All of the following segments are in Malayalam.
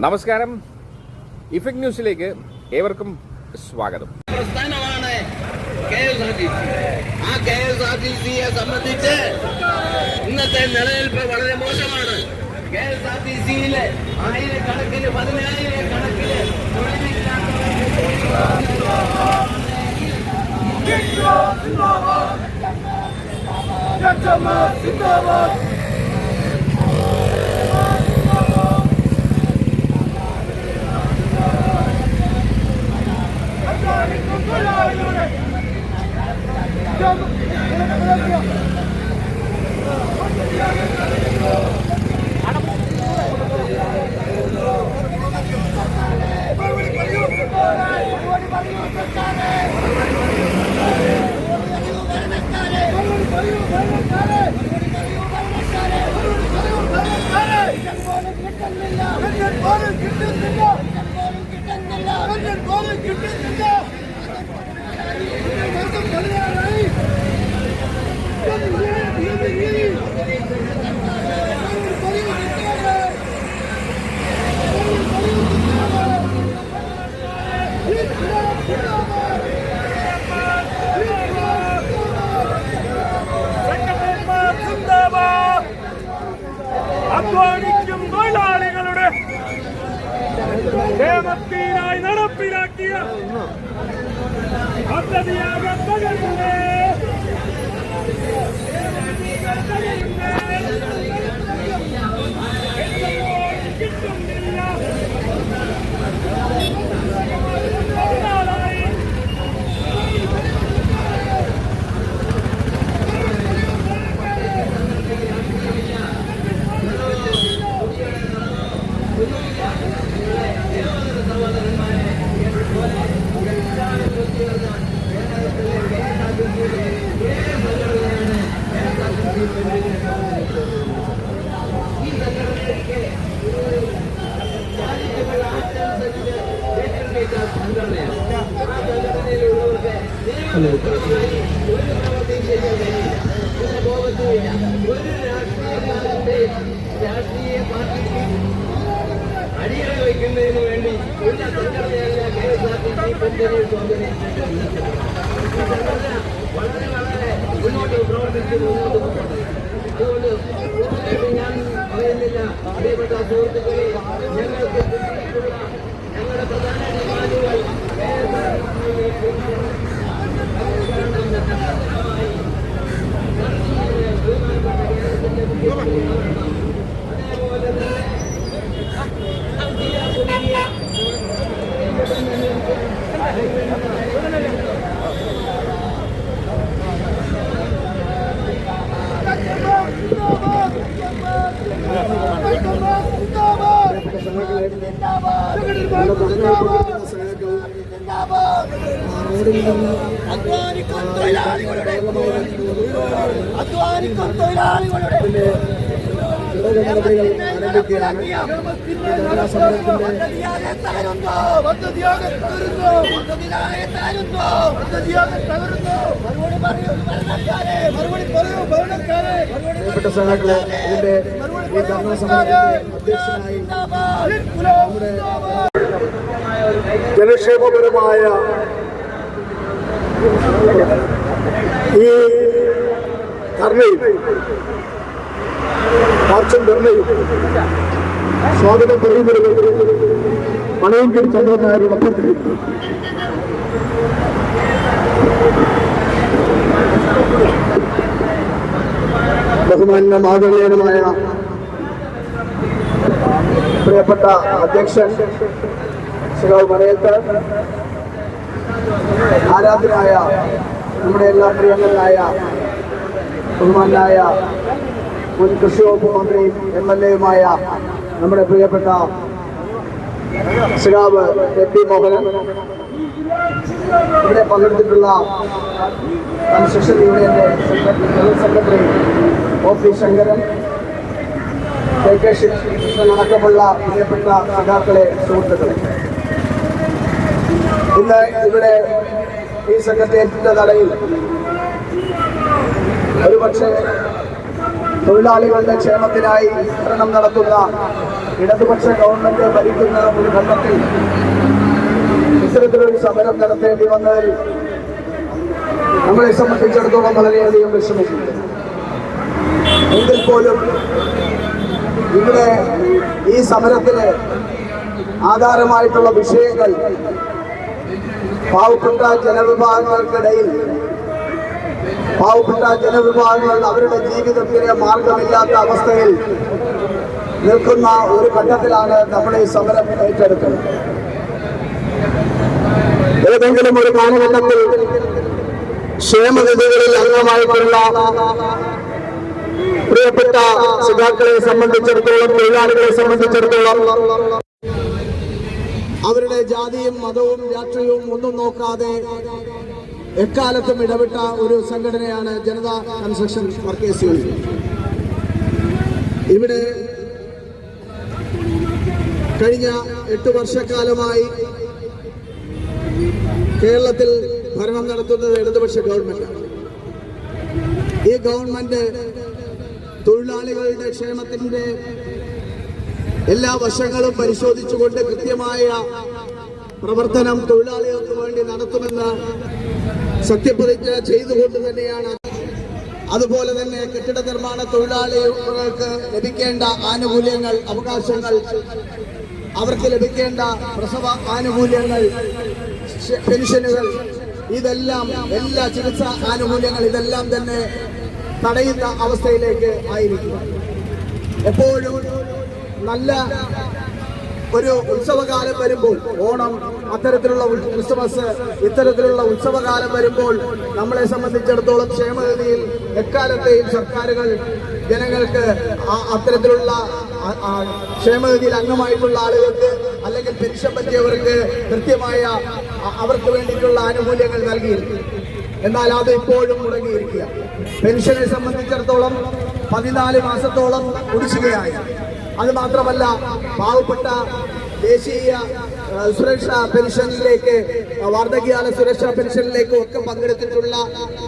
നമസ്കാരം. ഇഫക്ട് ന്യൂസിലേക്ക് ഏവർക്കും സ്വാഗതം. പ്രസ്ഥാനമാണ് K S R T C. ആ കെ എസ് ആർ ടി സിയെ സംബന്ധിച്ച് ഇന്നത്തെ നിലനിൽപ്പ് വളരെ മോശമാണ്. കെ എസ് ആർ ടി സിയിലെ ആയിരക്കണക്കിന് പതിനായിരക്കണക്കിന് തൊഴിലില്ലാത്തവർ Hop the diagram! അതുകൊണ്ട് ഞാൻ പറയുന്നില്ല പ്രിയപ്പെട്ട സുഹൃത്തുക്കളെ ഞങ്ങൾക്ക് കിട്ടിയിട്ടുള്ള ഞങ്ങളുടെ പ്രധാന ഡിമാൻഡുകൾ കെ എസ് ആർ ടി സിയിലെ അധ്വാനിക്കും തൊഴിലാളികളുടെ അധ്വാനിക്കും തൊഴിലാളികളുടെ നടപടികൾ ആരംഭിക്കുകയാണ് പദ്ധതിയാകെ തകരുന്നു പദ്ധതിയാകെ തകരുന്നു പദ്ധതിയാകെ തകരുന്നു പദ്ധതിയാകെ തകരുന്നു മറുപടി പറയൂ ഭരണക്കാരെ മറുപടി പറയൂ ആരംഭിക്കുകയാണ് പ്രിയപ്പെട്ട സഹാക്കളെ ഇതിന്റെ ഈ ധർണാ സമരത്തിന്റെ അധ്യക്ഷനായി നമ്മുടെ ജനക്ഷേമപരമായ ഈ ധർണയിൽ മാർച്ചും ധർണയും സ്വാഗതം പറയുന്നത് മണയങ്കിൽ ചന്ദ്രൻ ബഹുമാന്യ അഭ്യർത്ഥിക്കുന്നു ബഹുമാന്യം പ്രിയപ്പെട്ട അധ്യക്ഷൻ ശ്രീ മറയത്ത് ആരാധനായ നമ്മുടെ എല്ലാ പ്രിയങ്കരായ ബഹുമാനായ മുൻ കൃഷി വകുപ്പ് മന്ത്രിയും എം എൽ എയുമായ നമ്മുടെ പ്രിയപ്പെട്ട ശ്രീകാവ് എ പി മോഹനൻ. ഇവിടെ പങ്കെടുത്തിട്ടുള്ള കൺസ്ട്രക്ഷൻ യൂണിയന്റെ general secretary O P Sankaran K K Krishnan അടക്കമുള്ള പ്രിയപ്പെട്ട സഖാക്കളെ സുഹൃത്തുക്കളെ. ഇന്ന് ഇവിടെ ഈ സെക്രട്ടേറിയറ്റിന്റെ തടയിൽ ഒരുപക്ഷെ തൊഴിലാളികളുടെ ക്ഷേമത്തിനായി ഭരണം നടത്തുന്ന ഇടതുപക്ഷ ഗവൺമെന്റ് ഭരിക്കുന്ന ഒരു ഘട്ടത്തിൽ ഇത്തരത്തിലൊരു സമരം നടത്തേണ്ടി വന്നതിൽ നമ്മളെ സംബന്ധിച്ചിടത്തോളം വളരെയധികം വിഷമിക്കുന്നു. എങ്കിൽ പോലും ഇവിടെ ഈ സമരത്തിന് ആധാരമായിട്ടുള്ള വിഷയങ്ങൾ പാവപ്പെട്ട ജനവിഭാഗങ്ങൾക്കിടയിൽ പാവപ്പെട്ട ജനവിഭാഗങ്ങൾ അവരുടെ ജീവിതത്തിന് മാർഗമില്ലാത്ത അവസ്ഥയിൽ നിൽക്കുന്ന ഒരു ഘട്ടത്തിലാണ് നമ്മൾ ഈ സമരം ഏറ്റെടുക്കുന്നത്. ഏതെങ്കിലും ഒരു കാലഘട്ടത്തിൽ ക്ഷേമനിധികളിൽ അംഗമായിട്ടുള്ള പ്രിയപ്പെട്ട സുഖാക്കളെ സംബന്ധിച്ചിടത്തോളം തൊഴിലാളികളെ സംബന്ധിച്ചിടത്തോളം അവരുടെ ജാതിയും മതവും രാഷ്ട്രീയവും ഒന്നും നോക്കാതെ എക്കാലത്തും ഇടപെട്ട ഒരു സംഘടനയാണ് ജനതാ കൺസ്ട്രക്ഷൻ വർക്കേഴ്സ് യൂണിയൻ ഇവിടെ കഴിഞ്ഞ എട്ട് വർഷക്കാലമായി കേരളത്തിൽ ഭരണം നടത്തുന്നത് ഇടതുപക്ഷ ഗവൺമെന്റാണ് ഈ ഗവൺമെന്റ് തൊഴിലാളികളുടെ ക്ഷേമത്തിന്റെ എല്ലാ വശങ്ങളും പരിശോധിച്ചുകൊണ്ട് കൃത്യമായ പ്രവർത്തനം തൊഴിലാളികൾക്ക് വേണ്ടി നടത്തുമെന്ന് സത്യപ്രതിജ്ഞ ചെയ്തുകൊണ്ട് തന്നെയാണ് അതുപോലെ തന്നെ കെട്ടിട നിർമ്മാണ തൊഴിലാളികൾക്ക് ലഭിക്കേണ്ട ആനുകൂല്യങ്ങൾ അവകാശങ്ങൾ അവർക്ക് ലഭിക്കേണ്ട പ്രസവ ആനുകൂല്യങ്ങൾ പെൻഷനുകൾ ഇതെല്ലാം എല്ലാ ചികിത്സാ ആനുകൂല്യങ്ങൾ ഇതെല്ലാം തന്നെ തടയുന്ന അവസ്ഥയിലേക്ക് ആയിരിക്കും. എപ്പോഴും നല്ല ഒരു ഉത്സവകാലം വരുമ്പോൾ ഓണം അത്തരത്തിലുള്ള ക്രിസ്മസ് ഇത്തരത്തിലുള്ള ഉത്സവകാലം വരുമ്പോൾ നമ്മളെ സംബന്ധിച്ചിടത്തോളം ക്ഷേമനിധിയിൽ എക്കാലത്തെയും സർക്കാരുകൾ ജനങ്ങൾക്ക് അത്തരത്തിലുള്ള ക്ഷേമഗതിയിൽ അംഗമായിട്ടുള്ള ആളുകൾക്ക് അല്ലെങ്കിൽ പെൻഷൻ പറ്റിയവർക്ക് കൃത്യമായ അവർക്ക് വേണ്ടിയിട്ടുള്ള ആനുകൂല്യങ്ങൾ നൽകിയിരുന്നു എന്നാൽ അത് ഇപ്പോഴും മുടങ്ങിയിരിക്കുക പെൻഷനെ സംബന്ധിച്ചിടത്തോളം പതിനാല് മാസത്തോളം കുടിശ്ശികയായി. അത് മാത്രമല്ല പാവപ്പെട്ട ദേശീയ സുരക്ഷാ പെൻഷനിലേക്ക് വാർദ്ധക്യകാല സുരക്ഷാ പെൻഷനിലേക്കും ഒക്കെ പങ്കെടുത്തിട്ടുള്ള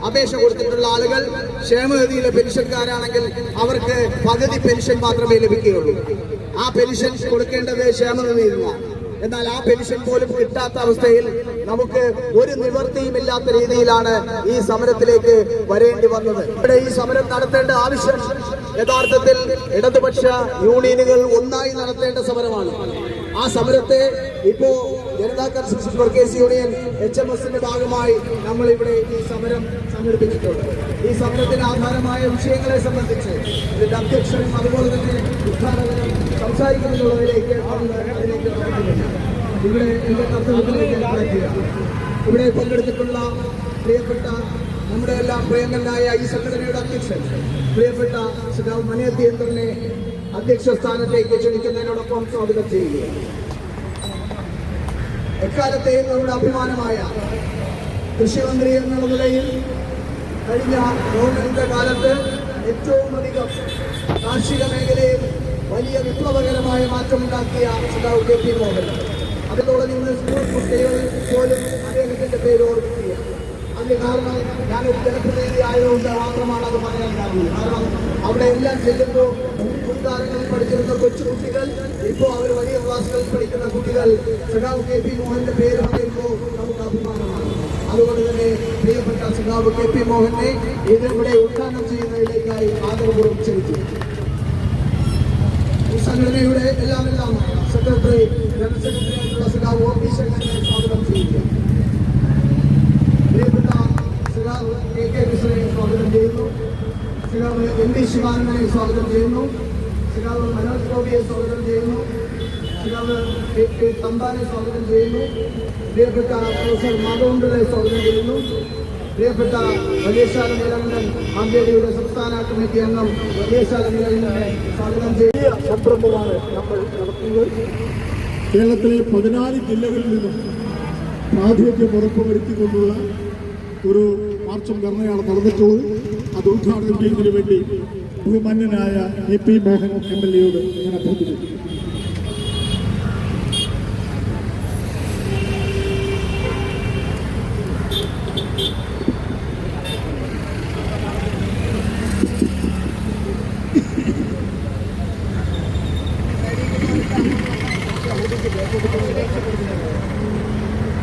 അപേക്ഷ കൊടുത്തിട്ടുള്ള ആളുകൾ ക്ഷേമനിധിയിലെ പെൻഷൻകാരാണെങ്കിൽ അവർക്ക് പകുതി പെൻഷൻ മാത്രമേ ലഭിക്കുകയുള്ളൂ. ആ പെൻഷൻ കൊടുക്കേണ്ടത് നിന്നാണ് എന്നാൽ ആ പെൻഷൻ പോലും കിട്ടാത്ത അവസ്ഥയിൽ നമുക്ക് ഒരു നിവൃത്തിയും ഇല്ലാത്ത രീതിയിലാണ് ഈ സമരത്തിലേക്ക് വരേണ്ടി വന്നത്. ഇവിടെ ഈ സമരം നടത്തേണ്ട ആവശ്യം യഥാർത്ഥത്തിൽ ഇടതുപക്ഷ യൂണിയനുകൾ ഒന്നായി നടത്തേണ്ട സമരമാണ്. ആ സമരത്തെ ഇപ്പോ Janata construction workers union H M എസിന്റെ ഭാഗമായി നമ്മൾ ഇവിടെ ഈ സമരം സംഘടിപ്പിച്ചിട്ടുണ്ട് ഈ സമരത്തിന് ആധാരമായ വിഷയങ്ങളെ സംബന്ധിച്ച് ഇതിന്റെ അധ്യക്ഷനും അതുപോലെ തന്നെ ഉദ്ഘാടകനും സംസാരിക്കുന്നതിലേക്ക്. ഇവിടെ എന്റെ കർത്തവ്യത്തിലേക്ക് ഇവിടെ പങ്കെടുത്തിട്ടുള്ള പ്രിയപ്പെട്ട നമ്മുടെ എല്ലാം പ്രിയങ്കനായ ഈ സംഘടനയുടെ അധ്യക്ഷൻ പ്രിയപ്പെട്ട ശ്രീ മനയത്തിയന്ത്രനെ അധ്യക്ഷ സ്ഥാനത്തേക്ക് ക്ഷണിക്കുന്നതിനോടൊപ്പം സ്വാഗതം ചെയ്യുക എക്കാലത്തെയും നമ്മുടെ അഭിമാനമായ കൃഷിമന്ത്രി എന്നുള്ള നിലയിൽ കഴിഞ്ഞ ഗവൺമെന്റിന്റെ കാലത്ത് ഏറ്റവും അധികം കാർഷിക മേഖലയിൽ വലിയ വിപ്ലവകരമായ മാറ്റമുണ്ടാക്കിയ ശ്രദ്ധാവ് കെ പി മോഹൻ. അതോടെ നിന്ന് സ്കൂൾ കുട്ടികൾ പോലും അദ്ദേഹത്തിന്റെ പേര് ഓർമ്മിക്കുകയാണ്. അതിന് കാരണം ഞാനൊരു ജനപ്രതിനിധി ആയതുകൊണ്ട് മാത്രമാണ് അത് പറയാൻ കാരണം. കാരണം അവിടെ എല്ലാം ചെല്ലുമ്പോൾ മുൻകാലങ്ങളിൽ പഠിച്ചിരുന്ന കൊച്ചുകുട്ടികൾ ഇപ്പോൾ അവർ വലിയ ക്ലാസ്സുകളിൽ പഠിക്കുന്ന കുട്ടികൾ. സഖാവ് കെ പി മോഹന്റെ പേര് പറയുമ്പോൾ നമുക്ക് അഭിമാനമാണ്. അതുകൊണ്ട് തന്നെ പ്രിയപ്പെട്ട സഖാവ് കെ പി മോഹനെ ഇത് ഇവിടെ ഉദ്ഘാടനം ചെയ്യുന്നതിലേക്കായി ആദരപൂർവം ക്ഷണിച്ചു. സംഘടനയുടെ എല്ലാം എല്ലാം സെക്രട്ടറി ജനറൽ സെക്രട്ടറി സഖാവ് ഒ പി ശങ്കരനെ സ്വാഗതം ചെയ്യുക പ്രിയപ്പെട്ട സഖാവ് കെ കെ സ്വാഗതം ചെയ്യുന്നു. സഖാവ് എം പി ശിവാനന്ദനെ സ്വാഗതം ചെയ്യുന്നു. ശ്രീകാവ് മനോജ് ഗോപിയെ സ്വാഗതം ചെയ്യുന്നു. ശ്രീകാവ് എ കെ തമ്പാനെ സ്വാഗതം ചെയ്യുന്നു. പ്രിയപ്പെട്ട പ്രൊഫസർ മാധവണ്ടനെ സ്വാഗതം ചെയ്യുന്നു. പ്രിയപ്പെട്ട വലിയശാല നിലനിൽ ആന്തേരിയുടെ സംസ്ഥാന കമ്മിറ്റി അംഗം വലിയശാല നിലനിലെ സ്വാഗതം ചെയ്യുക സംരംഭമാണ് നമ്മൾ നടത്തുന്നത്. കേരളത്തിലെ പതിനാല് ജില്ലകളിൽ നിന്നും പ്രാതിനിധ്യം ഉറപ്പുവരുത്തിക്കൊണ്ടുള്ള ഒരു മാർച്ചും ധർണയാണ് നടന്നിട്ടുള്ളത് അത് ഉദ്ഘാടനം ചെയ്യുന്നതിന് വേണ്ടി ബഹുമാന്യനായ A P Mohan M L എയോട് ഞാൻ അഭ്യർത്ഥിക്കുന്നു.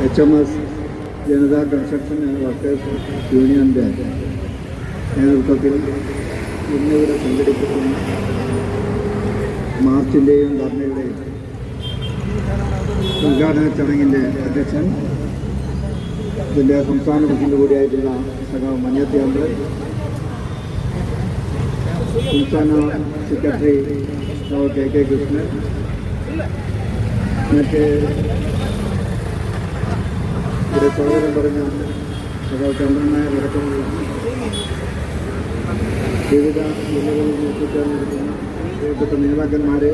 H M S Janata construction workers യൂണിയന്റെ നേതൃത്വത്തിൽ ഇന്നിവിടെ സംഘടിപ്പിക്കുന്ന മാർച്ചിന്റെയും ധർണയുടെയും ഉദ്ഘാടന ചടങ്ങിന്റെ അധ്യക്ഷൻ ഇതിന്റെ സംസ്ഥാന പ്രസിഡന്റ് കൂടിയായിട്ടുള്ള സഖാവ് മഞ്ഞത്തി അമ്പ് സംസ്ഥാന സെക്രട്ടറി കെ കെ കൃഷ്ണൻ മറ്റ് സ്വാഗതം പറഞ്ഞ ചന്ദ്രനായ അടക്കമുള്ള വിവിധ ജില്ലകളിൽ എത്തിച്ചേർന്നിരിക്കുന്ന പ്രിയപ്പെട്ട നേതാക്കന്മാരെ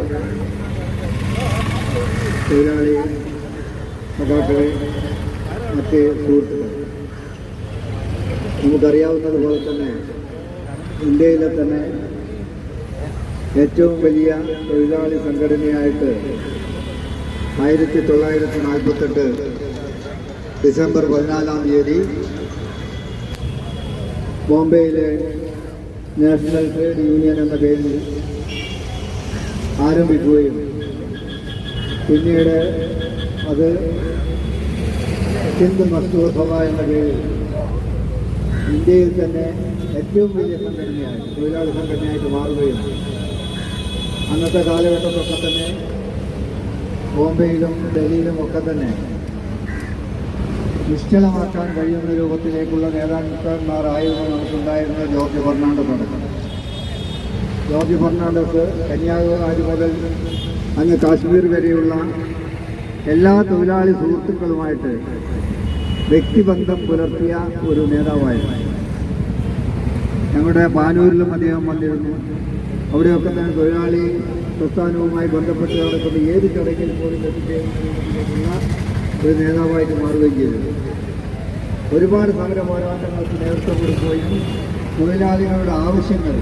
തൊഴിലാളി സഭാക്കളെ മറ്റ് സുഹൃത്തുക്കൾ നമുക്കറിയാവുന്നതുപോലെ തന്നെ ഇന്ത്യയിലെ തന്നെ ഏറ്റവും വലിയ തൊഴിലാളി സംഘടനയായിട്ട് ആയിരത്തി തൊള്ളായിരത്തി നാൽപ്പത്തെട്ട് ഡിസംബർ പതിനാലാം തീയതി ബോംബെയിലെ നാഷണൽ ട്രേഡ് യൂണിയൻ എന്ന പേരിൽ ആരംഭിക്കുകയും പിന്നീട് അത് ഹിന്ദു മസ്തുഭവ എന്ന പേരിൽ ഇന്ത്യയിൽ തന്നെ ഏറ്റവും വലിയ സംഘടനയായി തൊഴിലാളി സംഘടനയായിട്ട് മാറുകയും അന്നത്തെ കാലഘട്ടത്തൊക്കെ തന്നെ ബോംബെയിലും ഡൽഹിയിലും ഒക്കെ തന്നെ നിശ്ചലമാക്കാൻ കഴിയുന്ന രൂപത്തിലേക്കുള്ള നേതാക്കന്മാരായിരുന്നു നമുക്കുണ്ടായിരുന്നത് ജോർജ് ഫെർണാണ്ടസ് അടക്കം ജോർജ് ഫെർണാണ്ടസ് കന്യാകുമാരി മുതൽ അങ്ങ് കാശ്മീർ വരെയുള്ള എല്ലാ തൊഴിലാളി സുഹൃത്തുക്കളുമായിട്ട് വ്യക്തിബന്ധം പുലർത്തിയ ഒരു നേതാവായിരുന്നു. ഞങ്ങളുടെ പാനൂരിലും അദ്ദേഹം വന്നിരുന്നു. അവിടെയൊക്കെ തന്നെ തൊഴിലാളി പ്രസ്ഥാനവുമായി ബന്ധപ്പെട്ട് നടക്കുന്ന ഏത് ചടങ്ങിൽ പോലും ഒരു നേതാവായിട്ട് മാറുകയും ചെയ്തു. ഒരുപാട് സമര പോരാട്ടങ്ങൾക്ക് നേതൃത്വം കൊടുക്കുകയും തൊഴിലാളികളുടെ ആവശ്യങ്ങൾ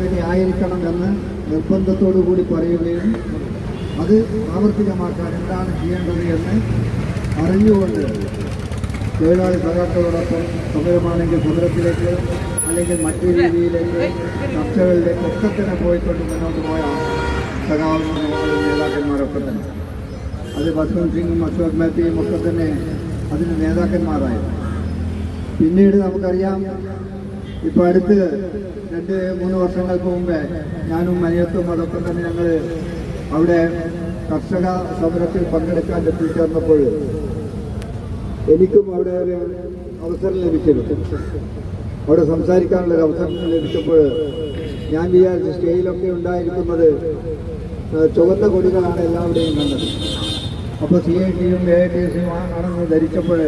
തന്നെ ആയിരിക്കണം എന്ന് നിർബന്ധത്തോടു കൂടി പറയുകയും അത് പ്രാവർത്തികമാക്കാൻ എന്താണ് ചെയ്യേണ്ടത് എന്ന് അറിഞ്ഞുകൊണ്ട് തൊഴിലാളി സഹാക്കളോടൊപ്പം സമരമാണെങ്കിൽ സമരത്തിലേക്ക് അല്ലെങ്കിൽ മറ്റു രീതിയിലേക്ക് ചർച്ചകളിലേക്ക് ഒക്കെ തന്നെ പോയിക്കൊണ്ട് മുന്നോട്ട് പോയ സഖാവ് നേതാക്കന്മാരൊക്കെ തന്നെ. അത് ബസ്വന്ത് സിംഗും അശോക് മേത്തയും ഒക്കെ തന്നെ അതിന് നേതാക്കന്മാരായിരുന്നു പിന്നീട് നമുക്കറിയാം ഇപ്പൊ അടുത്ത് രണ്ട് മൂന്ന് വർഷങ്ങൾക്ക് മുമ്പേ ഞാനും മനിയത്തും അതൊക്കെ തന്നെ ഞങ്ങൾ അവിടെ കർഷക സമരത്തിൽ പങ്കെടുക്കാൻ എത്തിച്ചേർന്നപ്പോൾ എനിക്കും അവിടെ ഒരു അവസരം ലഭിച്ചിരുന്നു. അവിടെ സംസാരിക്കാനുള്ളൊരു അവസരം ലഭിച്ചപ്പോൾ ഞാൻ വിചാരിച്ചു സ്റ്റേജിലൊക്കെ ഉണ്ടായിരിക്കുന്നത് ചുവന്ന കൊടികളാണ് എല്ലാവരുടെയും കണ്ടത്. അപ്പോൾ സി ഐ ടിയും എ ഐ ടി എസും ആണെന്ന് ധരിച്ചപ്പോൾ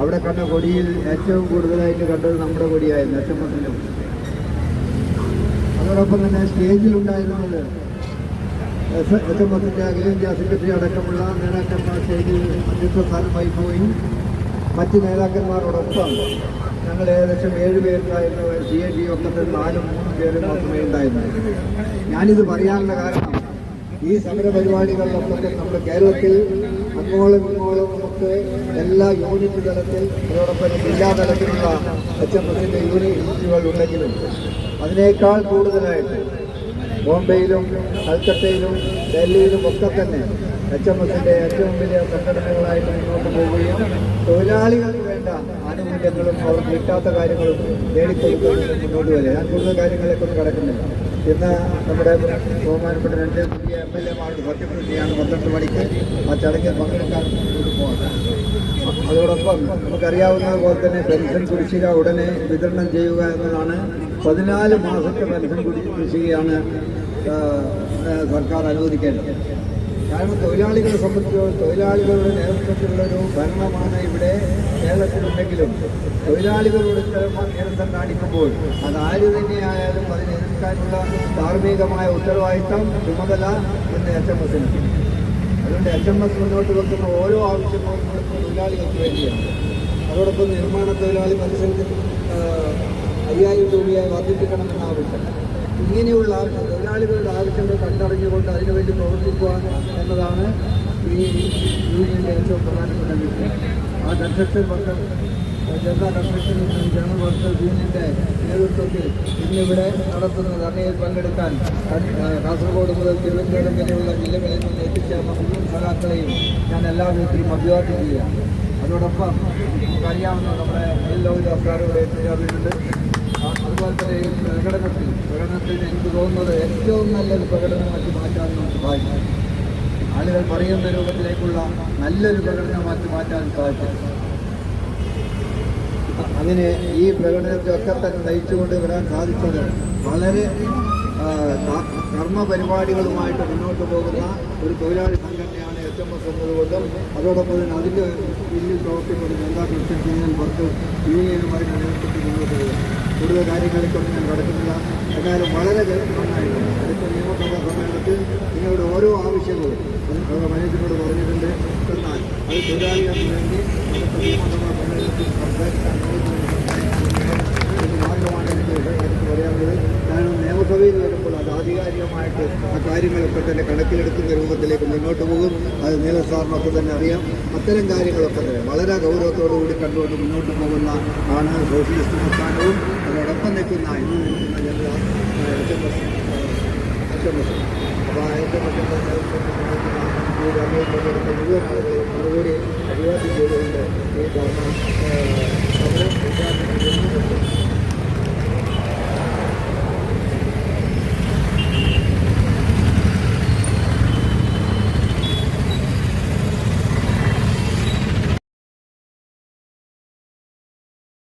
അവിടെ കണ്ട കൊടിയിൽ ഏറ്റവും കൂടുതലായിട്ട് കണ്ടത് നമ്മുടെ കൊടിയായിരുന്നു ഏറ്റവും എം അതോടൊപ്പം തന്നെ സ്റ്റേജിലുണ്ടായിരുന്നത് എസ് എസ് എം എസിന്റെ അഖിലേന്ത്യാ സെക്രട്ടറി അടക്കമുള്ള നേതാക്കന്മാർ സ്റ്റേജിൽ അധ്യക്ഷ സ്ഥാനം പോയി. മറ്റ് നേതാക്കന്മാരോടൊപ്പം ഞങ്ങൾ ഏകദേശം ഏഴ് പേരുണ്ടായിരുന്നു. സി ഐ ടി ഒക്കെ നാലും മൂന്നും പേരും മാത്രമേ ഉണ്ടായിരുന്നു ഞാനിത് പറയാനുള്ള കാരണം ഈ സമര പരിപാടികളിലൊക്കെ നമ്മുടെ കേരളത്തിൽ അങ്ങോളം ഇങ്ങോളം നമുക്ക് എല്ലാ യൂണിറ്റ് തലത്തിൽ അതോടൊപ്പം ജില്ലാ തലത്തിലുള്ള എച്ച് എം എസിന്റെ യൂണിറ്റുകൾ ഉണ്ടെങ്കിലും അതിനേക്കാൾ കൂടുതലായിട്ട് ബോംബെയിലും കൽക്കട്ടയിലും ഡൽഹിയിലും ഒക്കെ തന്നെ എച്ച് എം എസിന്റെ ഏറ്റവും വലിയ സംഘടനകളായിട്ട് മുന്നോട്ട് പോവുകയും തൊഴിലാളികൾക്ക് വേണ്ട ആനുകൂല്യങ്ങളും അവർക്ക് കിട്ടാത്ത കാര്യങ്ങളും നേടിക്കൊടുക്കുന്നതിന് മുന്നോട്ട് വരിക. ഞാൻ കൂടുതൽ കാര്യങ്ങളെക്കൊണ്ട് കിടക്കുന്നില്ല. ഇന്ന് നമ്മുടെ ബഹുമാനപ്പെട്ട രണ്ട് പുതിയ എം എൽ എമാരുടെ സത്യപ്രതിജ്ഞയാണ് പന്ത്രണ്ട് മണിക്ക് ആ ചടങ്ങിൽ പങ്കെടുക്കാൻ പോകുന്നത് അതോടൊപ്പം നമുക്കറിയാവുന്നത് പോലെ തന്നെ പെൻഷൻ കുടിശ്ശിക ഉടനെ വിതരണം ചെയ്യുക എന്നതാണ് പതിനാല് മാസത്തെ പെൻഷൻ കുടി കുടിശ്ശികയാണ് സർക്കാർ അനുവദിക്കേണ്ടത്. കാരണം തൊഴിലാളികളെ സംബന്ധിച്ചോളം തൊഴിലാളികളുടെ നേതൃത്വത്തിലുള്ളൊരു ഭരണമാണ് ഇവിടെ കേരളത്തിലുണ്ടെങ്കിലും ചിലപ്പോൾ നേതൃത്വം കാണിക്കുമ്പോൾ അത് ആര് തന്നെയായാലും അതിനെ എതിർക്കാനുള്ള ധാർമ്മികമായ ഉത്തരവാദിത്തം ചുമതല എന്ന് എച്ച് എം എസിന് അതുകൊണ്ട് എച്ച് എം എസ് മുന്നോട്ട് വെക്കുന്ന ഓരോ ആവശ്യങ്ങളും തൊഴിലാളികൾക്ക് വേണ്ടിയാണ്. അതോടൊപ്പം നിർമ്മാണ തൊഴിലാളി പരിസരത്തിൽ അയ്യായിരം രൂപയായി വർദ്ധിപ്പിക്കണമെന്ന ആവശ്യം ഇങ്ങനെയുള്ള ആവശ്യം തൊഴിലാളികളുടെ ആവശ്യങ്ങൾ കണ്ടറിഞ്ഞുകൊണ്ട് അതിനുവേണ്ടി പ്രവർത്തിക്കുക എന്നതാണ് ഈ യൂണിയന്റെ ഏറ്റവും പ്രധാനപ്പെട്ട വിഷയം. ആ construction worker Janata construction general workers യൂണിയന്റെ നേതൃത്വത്തിൽ ഇന്നിവിടെ നടത്തുന്ന ധർണയിൽ പങ്കെടുക്കാൻ കാസർഗോഡ് മുതൽ തിരുവനന്തപുരം വരെയുള്ള ജില്ലകളിൽ നിന്ന് എത്തിച്ചേർന്ന മുഴുവൻ സഖാക്കളെയും ഞാൻ എല്ലാ വിധത്തിലും അഭിവാദ്യം ചെയ്യുകയാണ്. അതോടൊപ്പം നമുക്കറിയാവുന്ന നമ്മുടെ എല്ലാവരും സർക്കാരോട് എത്തിച്ചേർന്നിട്ടുണ്ട് ആ, അതുപോലെ തന്നെ പ്രകടനത്തിൽ പ്രകടനത്തിൽ എനിക്ക് തോന്നുന്നത് ഏറ്റവും നല്ലൊരു പ്രകടനമാക്കി മാറ്റാൻ നമുക്ക് സാധിക്കും. ആളുകൾ പറയുന്ന രൂപത്തിലേക്കുള്ള നല്ലൊരു പ്രകടനമാക്കി മാറ്റാൻ സാധിക്കും. അങ്ങനെ ഈ പ്രകടനത്തെയൊക്കെ തന്നെ നയിച്ചുകൊണ്ട് വരാൻ സാധിച്ചത് വളരെ കർമ്മ പരിപാടികളുമായിട്ട് മുന്നോട്ട് പോകുന്ന ഒരു തൊഴിലാളി സംഘടനയാണ് എച്ച് എം എസ് എന്നതുകൊണ്ടും അതോടൊപ്പം തന്നെ അതിന്റെ പിന്നിൽ പ്രവർത്തിക്കൊണ്ട് ജനതാ ക്രിസ്ത്യൻ വർക്ക് യൂണിയനുമായിട്ട് നേതൃത്വത്തിൽ മുന്നോട്ട് പോകുക കൂടുതൽ കാര്യങ്ങളിലേക്കൊന്നും ഞാൻ കടക്കുന്നില്ല. എന്നാലും വളരെ നന്നായിട്ടുണ്ട് അടുത്ത നിയമസഭാ സമ്മേളനത്തിൽ നിങ്ങളുടെ ഓരോ ആവശ്യങ്ങളും അത് മനസ്സിനോട് പറഞ്ഞിട്ടുണ്ട്. എന്നാൽ അത് തൊഴിലാളികൾക്ക് വേണ്ടി അടുത്ത നിയമസഭാ സമ്മേളനത്തിൽ സംസാരിക്കാൻ മാർഗമാണ് എനിക്ക് പറയാനുള്ളത് കാരണം നിയമസഭയിൽ വരുമ്പോൾ അത് ആധികാരികമായിട്ട് ആ കാര്യങ്ങളൊക്കെ തന്നെ കണക്കിലെടുക്കുന്ന രൂപത്തിലേക്ക് മുന്നോട്ട് പോകും. അത് നീല തന്നെ അറിയാം. അത്തരം കാര്യങ്ങളൊക്കെ തന്നെ വളരെ ഗൗരവത്തോടു കൂടി കണ്ടുകൊണ്ട് മുന്നോട്ട് പോകുന്ന ആണ് സോഷ്യലിസ്റ്റ് പ്രസ്ഥാനവും അതോടൊപ്പം നിൽക്കുന്ന ഇന്ന് നിൽക്കുന്ന ജനത അപ്പോൾ മറുപടി അഭിവാദ്യം ചെയ്തുകൊണ്ട് ഈ